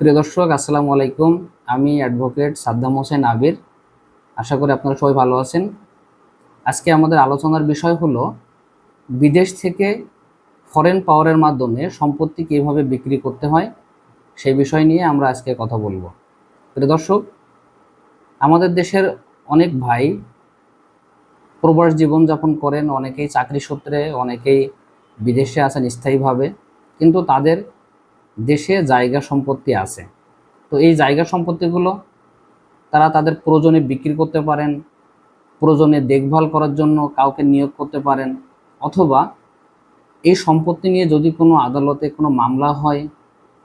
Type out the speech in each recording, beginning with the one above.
প্রিয় দর্শক, আসসালামু আলাইকুম। আমি অ্যাডভোকেট সাদ্দাম হোসেন আবির। আশা করি আপনারা সবাই ভালো আছেন। আজকে আমাদের আলোচনার বিষয় হলো, বিদেশ থেকে ফরেন পাওয়ারের মাধ্যমে সম্পত্তি কীভাবে বিক্রি করতে হয়, সেই বিষয় নিয়ে আমরা আজকে কথা বলব। প্রিয় দর্শক, আমাদের দেশের অনেক ভাই প্রবাস জীবনযাপন করেন, অনেকেই চাকরি সূত্রে, অনেকেই বিদেশে আছেন স্থায়ীভাবে। কিন্তু তাদের দেশে জায়গা সম্পত্তি আছে। তো এই জায়গা সম্পত্তিগুলো তারা তাদের প্রয়োজনে বিক্রি করতে পারেন, প্রয়োজনে দেখভাল করার জন্য কাউকে নিয়োগ করতে পারেন, অথবা এই সম্পত্তি নিয়ে যদি কোনো আদালতে কোনো মামলা হয়,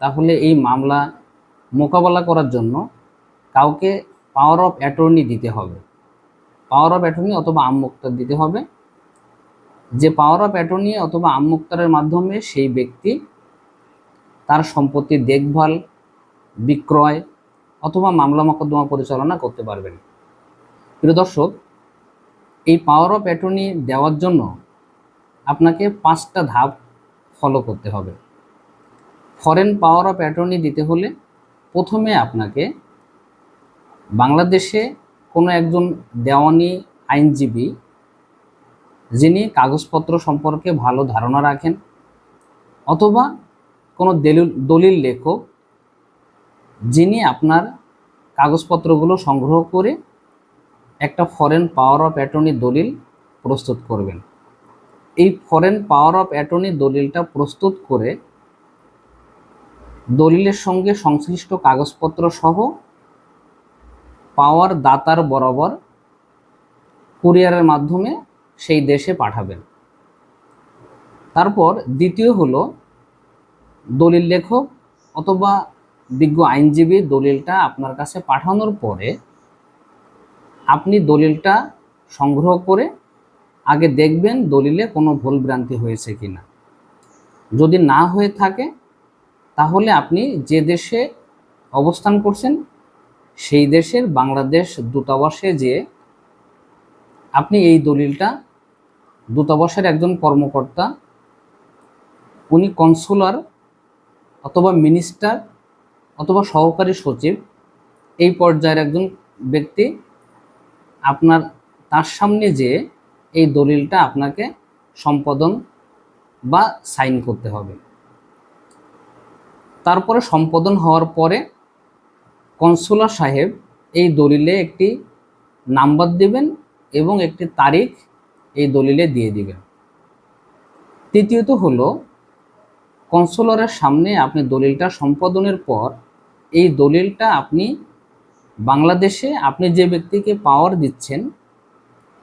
তাহলে এই মামলা মোকাবেলা করার জন্য কাউকে পাওয়ার অফ অ্যাটর্নি দিতে হবে। পাওয়ার অফ অ্যাটর্নি অথবা আমমুক্তার দিতে হবে। যে পাওয়ার অফ অ্যাটর্নি অথবা আমমুক্তারের মাধ্যমে সেই ব্যক্তি তার সম্পত্তির দেখভাল, বিক্রয় অথবা মামলা মোকদ্দমা পরিচালনা করতে পারবেন। প্রিয় দর্শক, এই পাওয়ার অফ অ্যাটর্নি দেওয়ার জন্য আপনাকে পাঁচটা ধাপ ফলো করতে হবে। ফরেন পাওয়ার অফ অ্যাটর্নি দিতে হলে প্রথমে আপনাকে বাংলাদেশে কোনো একজন দেওয়ানি আইনজীবী যিনি কাগজপত্র সম্পর্কে ভালো ধারণা রাখেন অথবা কোনো দলিল দলিল লেখক যিনি আপনার কাগজপত্রগুলো সংগ্রহ করে একটা ফরেন পাওয়ার অফ অ্যাটর্নি দলিল প্রস্তুত করবেন। এই ফরেন পাওয়ার অফ অ্যাটর্নি দলিলটা প্রস্তুত করে দলিলের সঙ্গে সংশ্লিষ্ট কাগজপত্র সহ পাওয়ার দাতার বরাবর কুরিয়ারের মাধ্যমে সেই দেশে পাঠাবেন। তারপর দ্বিতীয় হলো দলিল লেখক অথবা বিজ্ঞ আইনজীবী দলিলটা আপনার কাছে পাঠানোর পরে আপনি দলিলটা সংগ্রহ করে আগে দেখবেন দলিলে কোনো ভুল ভ্রান্তি হয়েছে কি না যদি না হয়ে থাকে, তাহলে আপনি যে দেশে অবস্থান করছেন, সেই দেশের বাংলাদেশ দূতাবাসে যে আপনি এই দলিলটা দূতাবাসের একজন কর্মকর্তা, উনি কনসুলার অথবা মিনিস্টার অথবা সহকারী সচিব, এই পর্যায়ের একজন ব্যক্তি আপনার, তার সামনে যে এই দলিলটা আপনাকে সম্পাদন বা সাইন করতে হবে। তারপরে সম্পাদন হওয়ার পরে কনসুলার সাহেব এই দলিলে একটি নাম্বার দেবেন এবং একটি তারিখ এই দলিলে দিয়ে দিবেন। তৃতীয়ত হলো কনসুলারের সামনে আপনি দলিলটা সম্পাদনের পর, এই দলিলটা আপনি বাংলাদেশে আপনি যে ব্যক্তিকে পাওয়ার দিচ্ছেন,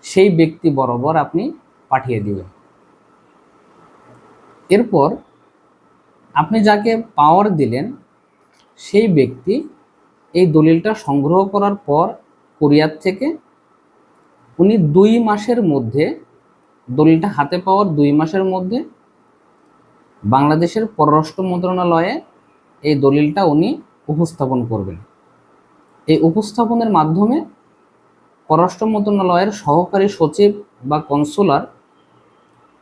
সেই ব্যক্তি বরাবর আপনি পাঠিয়ে দিবেন। এরপর আপনি যাকে পাওয়ার দিলেন, সেই ব্যক্তি এই দলিলটা সংগ্রহ করার পর কোরিয়ার থেকে উনি দুই মাসের মধ্যে দলিলটা হাতে পাওয়ার দুই মাসের মধ্যে বাংলাদেশের পররাষ্ট্র মন্ত্রণালয়ে এই দলিলটা উনি উপস্থাপন করবেন। এই উপস্থাপনের মাধ্যমে পররাষ্ট্র মন্ত্রণালয়ের সহকারী সচিব বা কনসুলার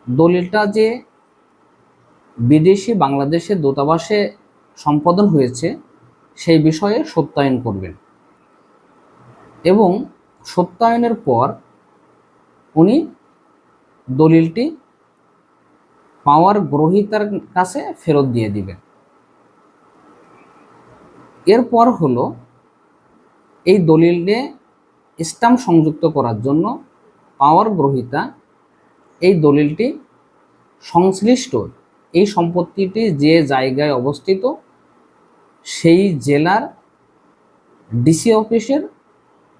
দলিলটা যে বিদেশি বাংলাদেশের দূতাবাসে সম্পাদন হয়েছে, সেই বিষয়ে সত্যায়ন করবেন। এবং সত্যায়নের পর উনি দলিলটি পাওয়ার গ্রহিতার কাছে ফেরত দিয়ে দিবেন। এরপর হলো এই দলিলে স্টাম্প সংযুক্ত করার জন্য পাওয়ার গ্রহিতা এই দলিলটি সংশ্লিষ্ট এই সম্পত্তিটি যে জায়গায় অবস্থিত সেই জেলার ডিসি অফিসের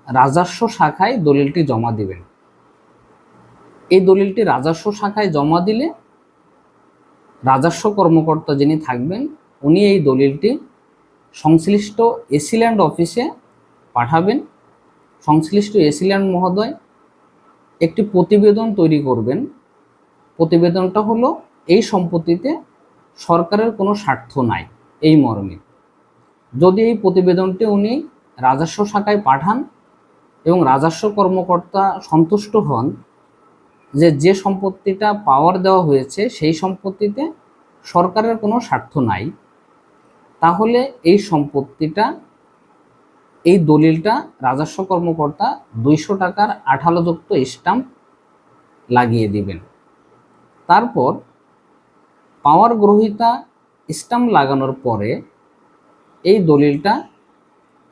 রাজস্ব শাখায় দলিলটি জমা দিবেন। এই দলিলটি রাজস্ব শাখায় জমা দিলে রাজস্ব কর্মকর্তা যিনি থাকবেন, উনি এই দলিলটি সংশ্লিষ্ট এসিল্যান্ড অফিসে পাঠাবেন। সংশ্লিষ্ট এসিল্যান্ড মহোদয়, একটি প্রতিবেদন তৈরি করবেন। প্রতিবেদনটা হলো, এই সম্পত্তিতে সরকারের কোনো স্বার্থ নাই এই মর্মে। যদি এই প্রতিবেদনটি উনি রাজস্ব শাখায় পাঠান এবং রাজস্ব কর্মকর্তা সন্তুষ্ট হন যে যে সম্পত্তিটা পাওয়ার দেওয়া হয়েছে, সেই সম্পত্তিতে সরকারের কোনো স্বার্থ নাই। তাহলে এই সম্পত্তিটা, এই দলিলটা রাজস্ব কর্মকর্তা দুইশো টাকার আঠালোযুক্ত স্টাম্প লাগিয়ে দিবেন। তারপর পাওয়ার গ্রহিতা স্টাম্প লাগানোর পরে এই দলিলটা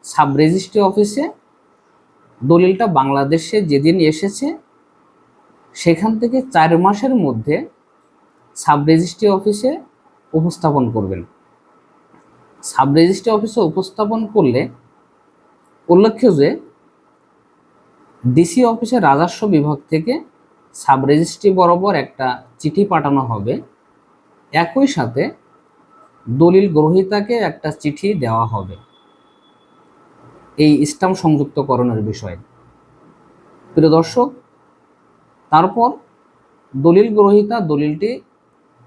সাব রেজিস্ট্রি অফিসে দলিলটা বাংলাদেশে যেদিন এসেছে সেখান থেকে চার মাসের মধ্যে সাব রেজিস্ট্রি অফিসে উপস্থাপন করবেন। সাব রেজিস্ট্রি অফিসে উপস্থাপন করলে উল্লেখ্য যে ডিসি অফিসের রাজস্ব বিভাগ থেকে সাব রেজিস্ট্রি বরাবর একটা চিঠি পাঠানো হবে। একই সাথে দলিল গ্রহীতাকে একটা চিঠি দেওয়া হবে। এই স্টাম্প সংযুক্তকরণের বিষয়ে। প্রিয় দর্শক তারপর দলিল গ্রহীতা দলিলটি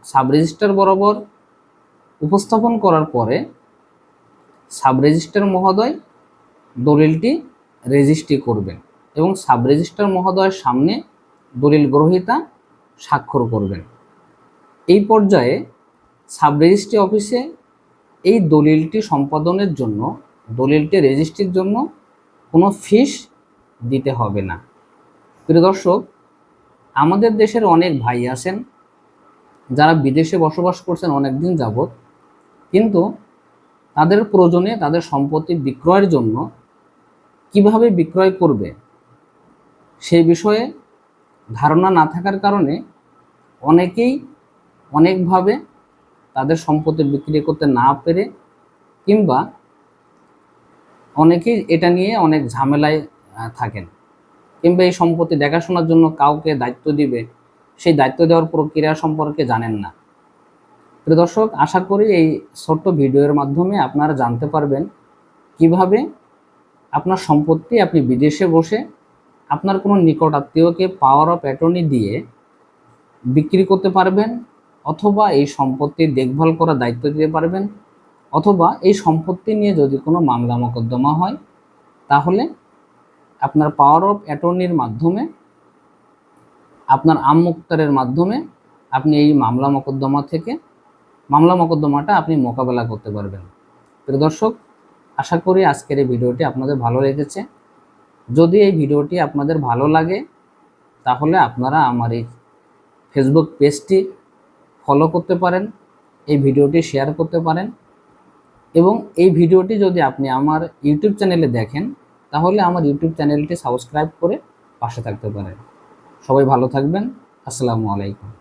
সাব রেজিস্টার বরাবর উপস্থাপন করার পরে সাব রেজিস্টার মহোদয় দলিলটি রেজিস্ট্রি করবেন এবং সাব রেজিস্টার মহোদয়ের সামনে দলিল গ্রহীতা স্বাক্ষর করবেন। এই পর্যায়ে সাব রেজিস্ট্রি অফিসে এই দলিলটি সম্পাদনের জন্য, দলিলটি রেজিস্ট্রির জন্য কোনো ফিস দিতে হবে না। প্রিয় দর্শক আমাদের দেশের অনেক ভাই আছেন, যারা বিদেশে বসবাস করছেন অনেক দিন যাবৎ, কিন্তু তাদের প্রয়োজনে তাদের সম্পত্তি বিক্রয়ের জন্য কীভাবে বিক্রয় করবে সেই বিষয়ে ধারণা না থাকার কারণে অনেকেই অনেকভাবে তাদের সম্পত্তি বিক্রি করতে না পেরে কিংবা অনেকেই এটা নিয়ে অনেক ঝামেলায় থাকেন। কিংবা এই সম্পত্তি দেখাশোনার জন্য কাউকে দায়িত্ব দিবে, সেই দায়িত্ব দেওয়ার প্রক্রিয়া সম্পর্কে জানেন না। প্রিয় দর্শক, আশা করি এই ছোট্ট ভিডিওর মাধ্যমে আপনারা জানতে পারবেন কীভাবে আপনার সম্পত্তি আপনি বিদেশে বসে আপনার কোনো নিকট আত্মীয়কে পাওয়ার অফ অ্যাটর্নি দিয়ে বিক্রি করতে পারবেন, অথবা এই সম্পত্তি দেখভাল করার দায়িত্ব দিতে পারবেন, অথবা এই সম্পত্তি নিয়ে যদি কোনো মামলা মোকদ্দমা হয়, তাহলে আপনার পাওয়ার অফ অ্যাটর্নির মাধ্যমে, আপনার আম মুক্তারের মাধ্যমে আপনি এই মামলা মোকদ্দমা থেকে, মামলা মোকদ্দমাটা আপনি মোকাবেলা করতে পারবেন। প্রিয় দর্শক, আশা করি আজকের এই ভিডিওটি আপনাদের ভালো লেগেছে। যদি এই ভিডিওটি আপনাদের ভালো লাগে, তাহলে আপনারা আমার এই ফেসবুক পেজটি ফলো করতে পারেন, এই ভিডিওটি শেয়ার করতে পারেন এবং এই ভিডিওটি যদি আপনি আমার ইউটিউব চ্যানেলে দেখেন তাহলে আমার ইউটিউব চ্যানেলটি সাবস্ক্রাইব করে পাশে থাকতে পারেন। সবাই ভালো থাকবেন। আসসালামু আলাইকুম।